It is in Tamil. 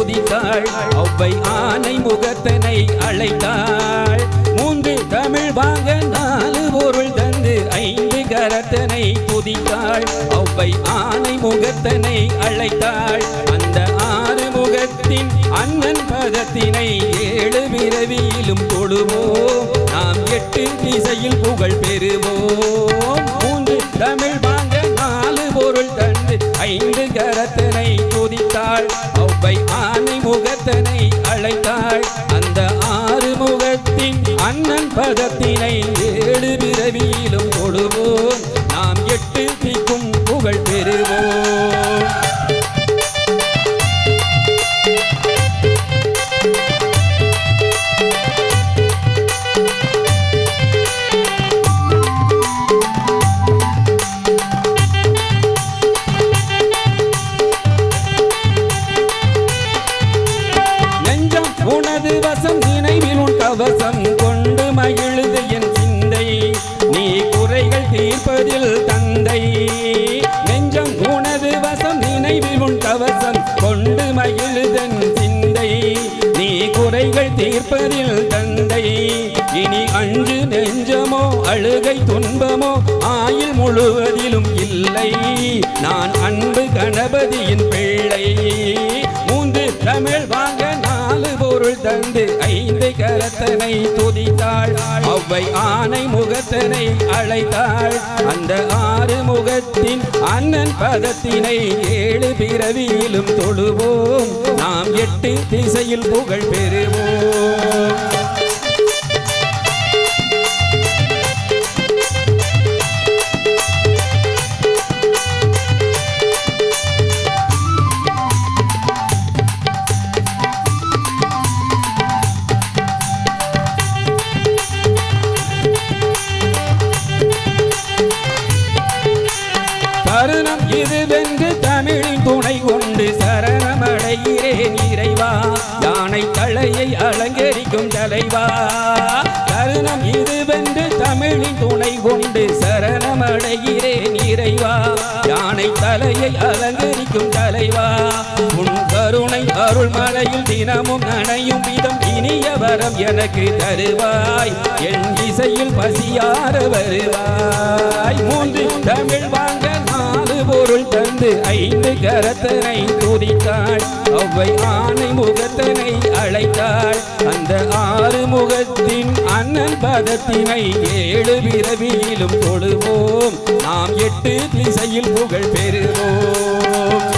துதித்தாள் ஒவ்வை ஆனை முகத்தனை அழைத்தாள். மூன்று தமிழ் வாங்க நாலு பொருள் தந்து ஐந்து கரத்தனை துதித்தாள். ஒவ்வை ஆனை முகத்தனை அழைத்தாள். அந்த ஆறு முகத்தின் அண்ணன் பதத்தினை ஏழு பிறவியிலும் தொழுவோம். நாம் எட்டு திசையில் புகழ் பெறுவோம். ஐந்து கரத்தனை துதித்தாள். ஒவ்வை ஆனை முகத்தனை அழைத்தாள். அந்த ஆறு முகத்தின் அண்ணன் பதத்தினை ஏழு பிறவியிலும் தொழுவோம். நாம் எட்டு திக்கும் புகழ் பெறுவோம். குறைகள் தந்தை. நெஞ்சம் உனது வசம் நினைவில் உன் கவசம் கொண்டு மகிழ்தன் சிந்தை. நீ குறைகள் தீர்ப்பதில் தந்தை. இனி அஞ்சு நெஞ்சமோ அழுகை துன்பமோ ஆயில் முழுவதிலும் இல்லை. நான் அன்பு கணபதியின் முகத்தனை துதித்தாள். அவ்வை ஆனை முகத்தனை அழைத்தாள். அந்த ஆறு முகத்தின் அண்ணன் பதத்தினை ஏழு பிறவியிலும் தொழுவோம். நாம் எட்டு திசையில் புகழ் பெறுவோம். தருணம் இதுவென்று தமிழின் துணை கொண்டு சரணமடைகிறேன் இறைவா. யானை தலையை அலங்கரிக்கும் தலைவா. தருணம் இதுவென்று தமிழின் துணை கொண்டு சரணமடைகிறேன் இறைவா. யானை தலையை அலங்கரிக்கும் தலைவா. உன் கருணை அருள் மலையில் தினமும் நனையும் விதம் இனிய வரம் எனக்கு தருவாய். என் இசையில் பசியார வருவாய். மூன்று தமிழ் பொருள் ஐந்து கரத்தனை துதித்தாள். ஒவ்வை ஆனை முகத்தனை அழைத்தாள். அந்த ஆறு முகத்தின் அண்ணன் பதத்தினை ஏழு பிறவியிலும் தொழுவோம். நாம் எட்டு திசையில் புகழ் பெறுவோம்.